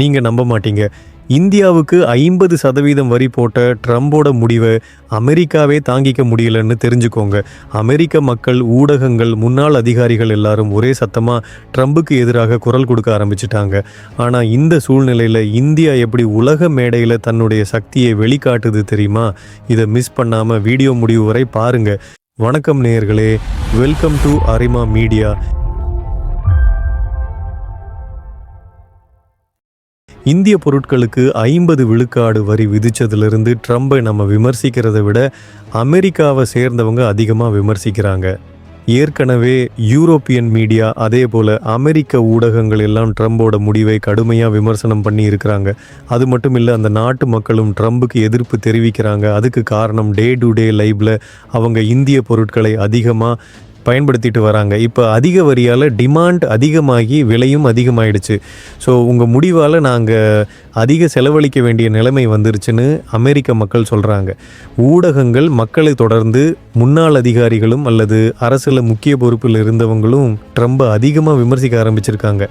நீங்கள் நம்ப மாட்டீங்க. இந்தியாவுக்கு ஐம்பது சதவீதம் வரி போட்ட ட்ரம்போட முடிவை அமெரிக்காவே தாங்கிக்க முடியலன்னு தெரிஞ்சுக்கோங்க. அமெரிக்க மக்கள் ஊடகங்கள் முன்னாள் அதிகாரிகள் எல்லாரும் ஒரே சத்தமாக ட்ரம்புக்கு எதிராக குரல் கொடுக்க ஆரம்பிச்சிட்டாங்க. ஆனால் இந்த சூழ்நிலையில் இந்தியா எப்படி உலக மேடையில் தன்னுடைய சக்தியை வெளிக்காட்டுது தெரியுமா? இதை மிஸ் பண்ணாமல் வீடியோ முடிவு வரை பாருங்க. வணக்கம் நேயர்களே. வெல்கம் டு அரிமா மீடியா இந்திய பொருட்களுக்கு ஐம்பது விழுக்காடு வரி விதித்ததுலேருந்து ட்ரம்பை நம்ம விமர்சிக்கிறதை விட அமெரிக்காவை சேர்ந்தவங்க அதிகமாக விமர்சிக்கிறாங்க. ஏற்கனவே யூரோப்பியன் மீடியா அதே போல் அமெரிக்க ஊடகங்கள் எல்லாம் ட்ரம்போட முடிவை கடுமையாக விமர்சனம் பண்ணி இருக்கிறாங்க. அது மட்டும் இல்லை அந்த நாட்டு மக்களும் ட்ரம்புக்கு எதிர்ப்பு தெரிவிக்கிறாங்க. அதுக்கு காரணம் டே டு டே லைஃப்பில் அவங்க இந்திய பொருட்களை அதிகமாக பயன்படுத்திட்டு வராங்க. இப்போ அதிக வரியால் டிமாண்ட் அதிகமாகி விலையும் அதிகமாயிடுச்சு. ஸோ உங்கள் முடிவால் நாங்கள் அதிக செலவழிக்க வேண்டிய நிலைமை வந்துருச்சுன்னு அமெரிக்க மக்கள் சொல்கிறாங்க ஊடகங்கள் மக்களை தொடர்ந்து முன்னாள் அதிகாரிகளும் அல்லது அரசில் முக்கிய பொறுப்பில் இருந்தவங்களும் ட்ரம்பை அதிகமாக விமர்சிக்க ஆரம்பிச்சிருக்காங்க.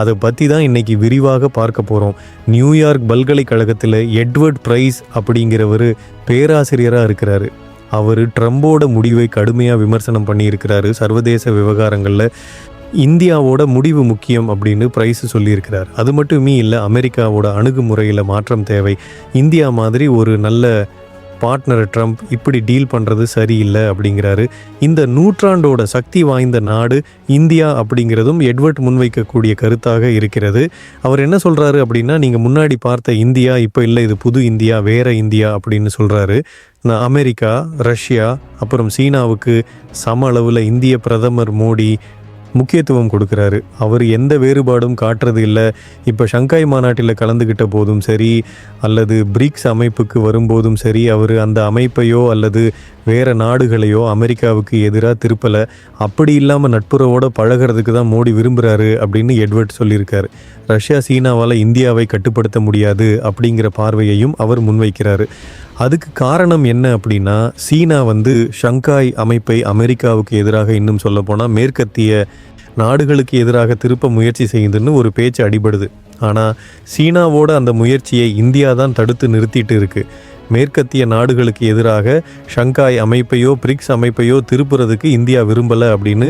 அதை பற்றி தான் இன்னைக்கு விரிவாக பார்க்க போகிறோம் நியூயார்க் பல்கலைக்கழகத்தில் எட்வர்ட் ப்ரைஸ் அப்படிங்கிறவர் பேராசிரியராக இருக்கிறாரு. அவர் ட்ரம்போட முடிவை கடுமையாக விமர்சனம் பண்ணியிருக்கிறாரு. சர்வதேச விவகாரங்களில் இந்தியாவோட முடிவு முக்கியம் அப்படின்னு பிரைஸ் சொல்லியிருக்கிறார். அது மட்டுமே இல்லை அமெரிக்காவோட அணுகுமுறையில் மாற்றம் தேவை. இந்தியா மாதிரி ஒரு நல்ல பார்ட்னர் ட்ரம்ப் இப்படி டீல் பண்ணுறது சரியில்லை அப்படிங்கிறாரு. இந்த நூற்றாண்டோட சக்தி வாய்ந்த நாடு இந்தியா அப்படிங்கிறதும் எட்வர்ட் முன்வைக்கக்கூடிய கருத்தாக இருக்கிறது. அவர் என்ன சொல்கிறாரு அப்படின்னா நீங்கள் முன்னாடி பார்த்த இந்தியா இப்போ இல்லை இது புது இந்தியா வேற இந்தியா அப்படின்னு சொல்கிறாரு அமெரிக்கா ரஷ்யா அப்புறம் சீனாவுக்கு சம அளவில் இந்திய பிரதமர் மோடி முக்கியத்துவம் கொடுக்குறாரு. அவர் எந்த வேறுபாடும் காட்டுறது இல்லை இப்போ ஷங்காய் மாநாட்டில் கலந்துக்கிட்ட போதும் சரி அல்லது பிரிக்ஸ் அமைப்புக்கு வரும்போதும் சரி அவர் அந்த அமைப்பையோ அல்லது வேறு நாடுகளையோ அமெரிக்காவுக்கு எதிராக திருப்பலை. அப்படி இல்லாமல் நட்புறவோட பழகிறதுக்கு தான் மோடி விரும்புகிறாரு அப்படின்னு எட்வர்ட் சொல்லியிருக்காரு. ரஷ்யா சீனாவால் இந்தியாவை கட்டுப்படுத்த முடியாது அப்படிங்கிற பார்வையையும் அவர் முன்வைக்கிறாரு. அதுக்கு காரணம் என்ன அப்படின்னா சீனா வந்து ஷங்காய் அமைப்பை அமெரிக்காவுக்கு எதிராக இன்னும் சொல்லப்போனால் மேற்கத்திய நாடுகளுக்கு எதிராக திருப்ப முயற்சி செய்யுதுன்னு ஒரு பேச்சு அடிபடுது. ஆனால் சீனாவோட அந்த முயற்சியை இந்தியா தான் தடுத்து நிறுத்திட்டு இருக்கு. மேற்கத்திய நாடுகளுக்கு எதிராக ஷங்காய் அமைப்பையோ பிரிக்ஸ் அமைப்பையோ திருப்புறதுக்கு இந்தியா விரும்பலை அப்படின்னு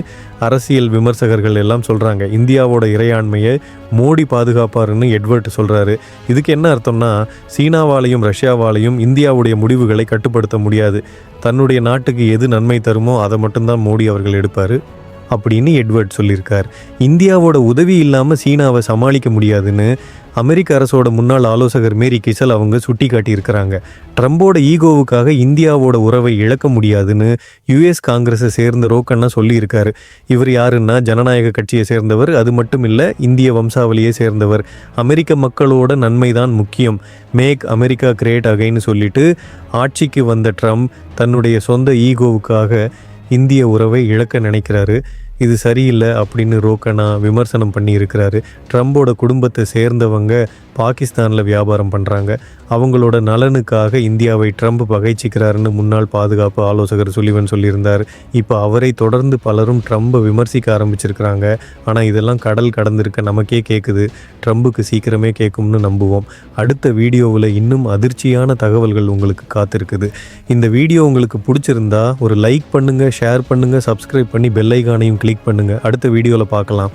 அரசியல் விமர்சகர்கள் எல்லாம் சொல்கிறாங்க இந்தியாவோட இறையாண்மையை மோடி பாதுகாப்பாருன்னு எட்வர்ட் சொல்கிறாரு இதுக்கு என்ன அர்த்தம்னா சீனாவாலையும் ரஷ்யாவாலையும் இந்தியாவுடைய முடிவுகளை கட்டுப்படுத்த முடியாது. தன்னுடைய நாட்டுக்கு எது நன்மை தருமோ அதை மட்டும்தான் மோடி அவர்கள் எடுப்பார். அப்படின்னு எட்வர்ட் சொல்லியிருக்கார். இந்தியாவோட உதவி இல்லாமல் சீனாவை சமாளிக்க முடியாதுன்னு அமெரிக்க அரசோட முன்னாள் ஆலோசகர் மேரி கிசல் அவங்க சுட்டி காட்டியிருக்கிறாங்க. ட்ரம்போட ஈகோவுக்காக இந்தியாவோட உறவை இழக்க முடியாதுன்னு யுஎஸ் காங்கிரஸை சேர்ந்த ரோக்கண்ணா சொல்லியிருக்காரு. இவர் யாருன்னா ஜனநாயக கட்சியை சேர்ந்தவர் அது மட்டும் இல்லை இந்திய வம்சாவளியை சேர்ந்தவர். அமெரிக்க மக்களோட நன்மை தான் முக்கியம். மேக் அமெரிக்கா கிரேட் அகைன்னு சொல்லிட்டு ஆட்சிக்கு வந்த ட்ரம்ப் தன்னுடைய சொந்த ஈகோவுக்காக இந்திய உறவை இழக்க நினைக்கிறாரு. இது சரியில்லை அப்படின்னு ரோக்கனா விமர்சனம் பண்ணியிருக்கிறாரு. ட்ரம்போட குடும்பத்தை சேர்ந்தவங்க பாகிஸ்தானில் வியாபாரம் பண்ணுறாங்க அவங்களோட நலனுக்காக இந்தியாவை ட்ரம்ப் பகைச்சிக்கிறாருன்னு முன்னாள் பாதுகாப்பு ஆலோசகர் சுலிவன் சொல்லியிருந்தார். இப்போ அவரை தொடர்ந்து பலரும் ட்ரம்பை விமர்சிக்க ஆரம்பிச்சிருக்கிறாங்க. ஆனால் இதெல்லாம் கடல் கடந்திருக்க நமக்கே கேட்குது ட்ரம்புக்கு சீக்கிரமே கேட்கும்னு நம்புவோம். அடுத்த வீடியோவில் இன்னும் அதிர்ச்சியான தகவல்கள் உங்களுக்கு காத்திருக்குது. இந்த வீடியோ உங்களுக்கு பிடிச்சிருந்தா ஒரு லைக் பண்ணுங்கள் ஷேர் பண்ணுங்கள் சப்ஸ்கிரைப் பண்ணி பெல் கிளிக் பண்ணுங்கள் அடுத்த வீடியோவில் பார்க்கலாம்.